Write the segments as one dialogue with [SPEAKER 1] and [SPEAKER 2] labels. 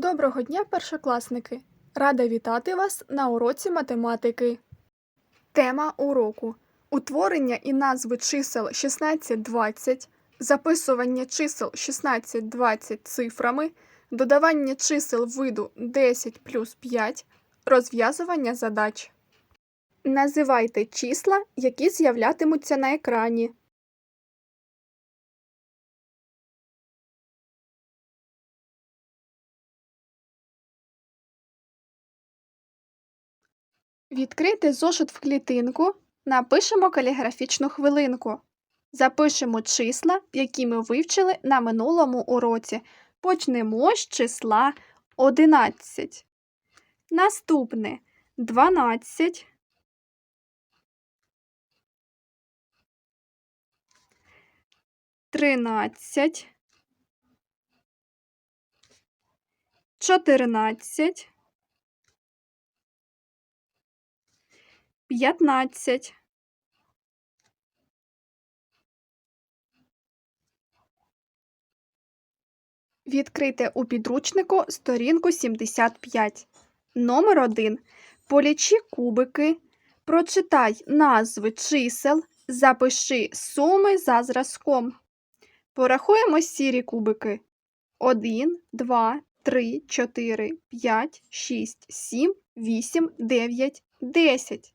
[SPEAKER 1] Доброго дня, першокласники! Рада вітати вас на уроці математики. Тема уроку утворення і назви чисел 1620, записування чисел 1620 цифрами, додавання чисел виду 10 плюс 5, розв'язування задач. Називайте числа, які з'являтимуться на екрані. Відкрити зошит в клітинку, напишемо каліграфічну хвилинку. Запишемо числа, які ми вивчили на минулому уроці. Почнемо з числа 11. Наступне 12. 13. чотирнадцять, п'ятнадцять. Відкрите у підручнику сторінку 75. Номер 1. Полічи кубики. Прочитай назви чисел. Запиши суми за зразком. Порахуємо сірі кубики. 1, 2, 3, 4, 5, 6, 7, 8, 9, 10.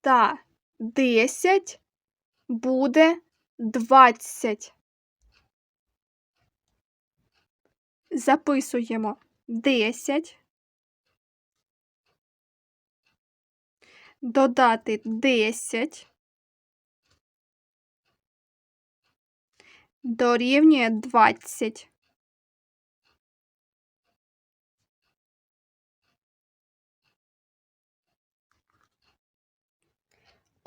[SPEAKER 1] та десять буде двадцять. Записуємо десять. Додати 10 дорівнює 20.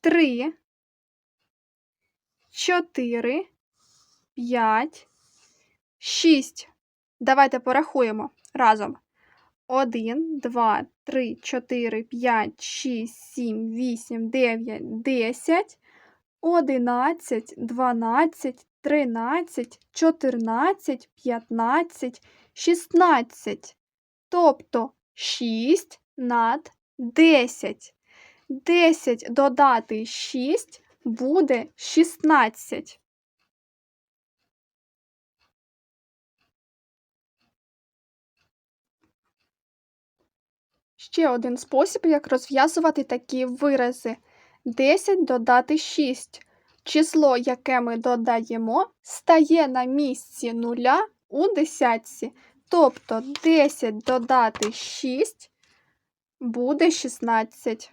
[SPEAKER 1] три, чотири, п'ять, шість. Давайте порахуємо разом. Один, два, три, чотири, пять, шість, сім, вісім, дев'ять, десять, одинадцять, дванадцять, тринадцять, чотирнадцять, п'ятнадцять, шістнадцять. Тобто шість над десять. 10 додати 6 буде 16. Ще один спосіб, як розв'язувати такі вирази. 10 додати 6. Число, яке ми додаємо, стає на місці нуля у десятці. Тобто 10 додати 6 буде 16.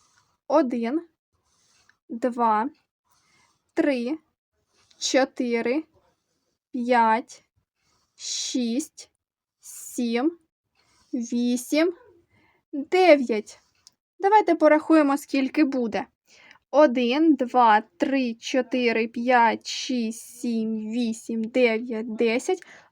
[SPEAKER 1] один, два, три, чотири, п'ять, шість, сім, вісім, дев'ять. Давайте порахуємо, скільки буде. 1, 2, 3, 4, 5, 6, 7, 8, 9, 10,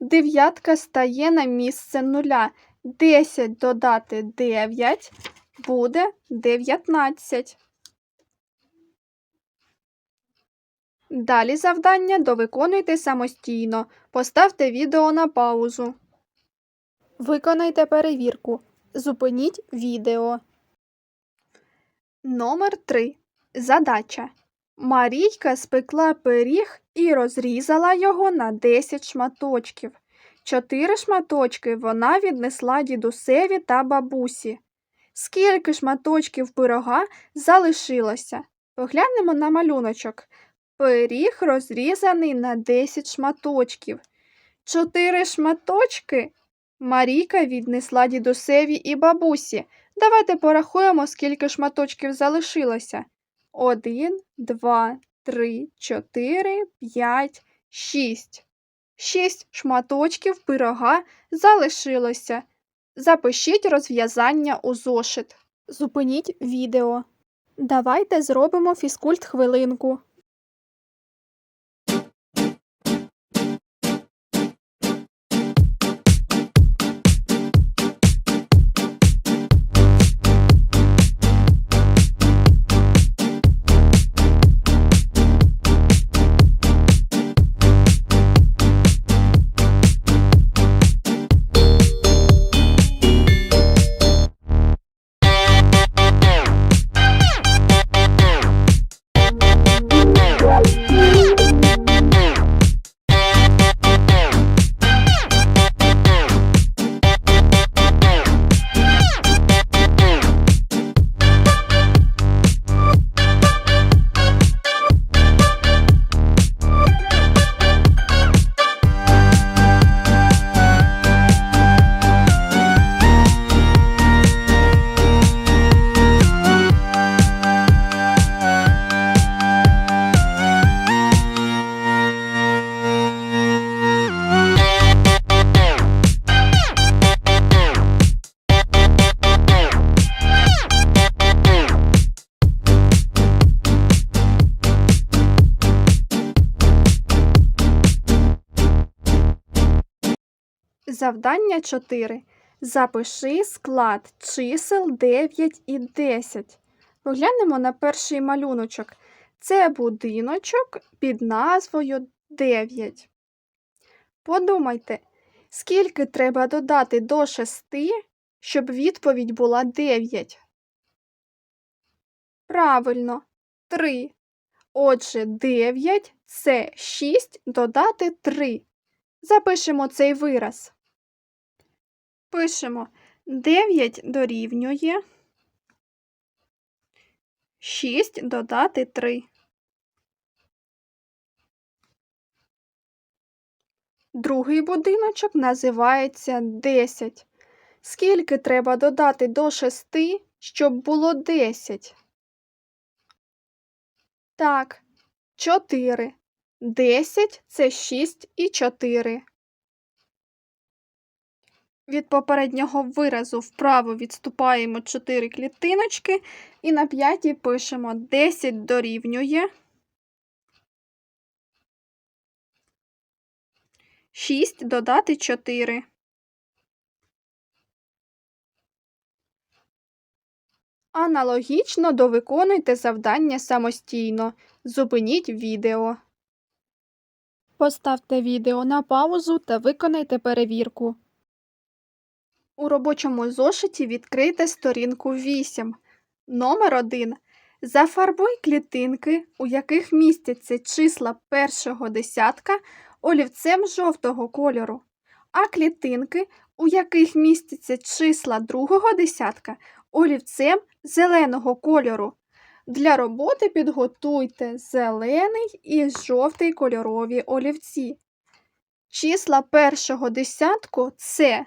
[SPEAKER 1] Дев'ятка стає на місце нуля. 10 додати 9 буде 19. Далі завдання довиконуйте самостійно. Поставте відео на паузу. Виконайте перевірку. Зупиніть відео. Номер 3. Задача. Марійка спекла пиріг і розрізала його на 10 шматочків. Чотири шматочки вона віднесла дідусеві та бабусі. Скільки шматочків пирога залишилося? Поглянемо на малюночок. Пиріг розрізаний на 10 шматочків. Чотири шматочки Марійка віднесла дідусеві і бабусі. Давайте порахуємо, скільки шматочків залишилося. 1, 2, 3, 4, 5, 6. Шість шматочків пирога залишилося. Запишіть розв'язання у зошит. Зупиніть відео. Давайте зробимо фізкульт хвилинку. Завдання 4. Запиши склад чисел 9 і 10. Поглянемо на перший малюночок. Це будиночок під назвою 9. Подумайте, скільки треба додати до 6, щоб відповідь була 9. Правильно, 3. Отже, 9 це 6 додати 3. Запишемо цей вираз. Пишемо 9 дорівнює 6 додати 3. Другий будиночок називається 10. Скільки треба додати до 6, щоб було 10? Так, 4. 10 це 6 і 4 від попереднього виразу вправо відступаємо 4 клітиночки, і на п'ятій пишемо 10 дорівнює 6 додати 4. Аналогічно довиконуйте завдання самостійно. Зупиніть відео. Поставте відео на паузу та виконайте перевірку. У робочому зошиті відкрийте сторінку 8. Номер 1. Зафарбуй клітинки, у яких містяться числа першого десятка олівцем жовтого кольору, а клітинки, у яких містяться числа другого десятка олівцем зеленого кольору. Для роботи підготуйте зелений і жовтий кольорові олівці. Числа першого десятку це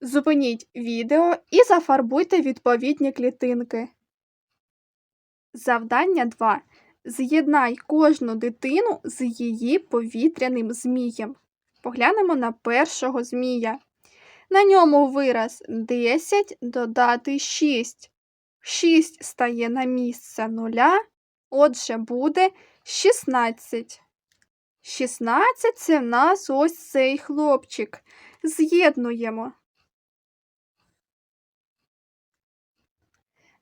[SPEAKER 1] Зупиніть відео і зафарбуйте відповідні клітинки. Завдання 2. З'єднай кожну дитину з її повітряним змієм. Поглянемо на першого змія. На ньому вираз 10 додати 6. 6 стає на місце нуля, отже, буде 16. 16 це в нас ось цей хлопчик. З'єднуємо.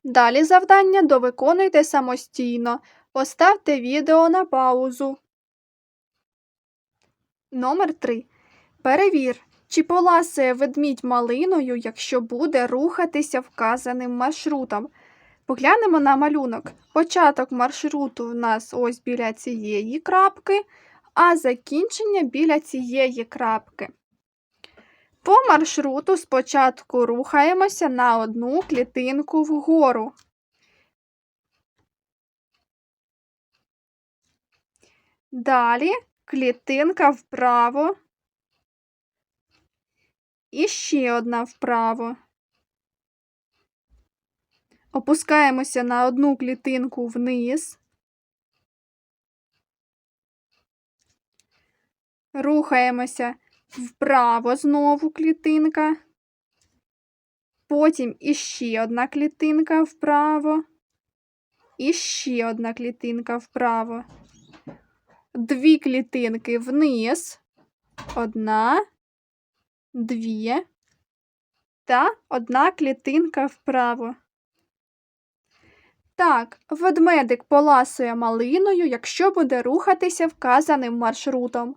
[SPEAKER 1] Далі завдання довиконуйте самостійно. Поставте відео на паузу. Номер 3. Перевір, чи поласує ведмідь малиною, якщо буде рухатися вказаним маршрутом. Поглянемо на малюнок. Початок маршруту в нас ось біля цієї крапки, а закінчення біля цієї крапки. По маршруту спочатку рухаємося на одну клітинку вгору. Далі клітинка вправо. І ще одна вправо. Опускаємося на одну клітинку вниз. Рухаємося вправо знову клітинка. Потім іще одна клітинка вправо. І ще одна клітинка вправо. Дві клітинки вниз. Одна, дві. Та одна клітинка вправо. Так, ведмедик поласує малиною, якщо буде рухатися вказаним маршрутом.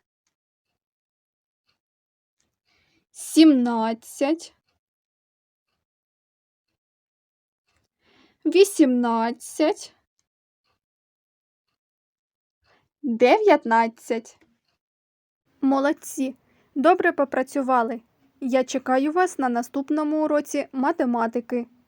[SPEAKER 1] сімнадцять, вісімнадцять, дев'ятнадцять. Молодці! Добре попрацювали. Я чекаю вас на наступному уроці математики.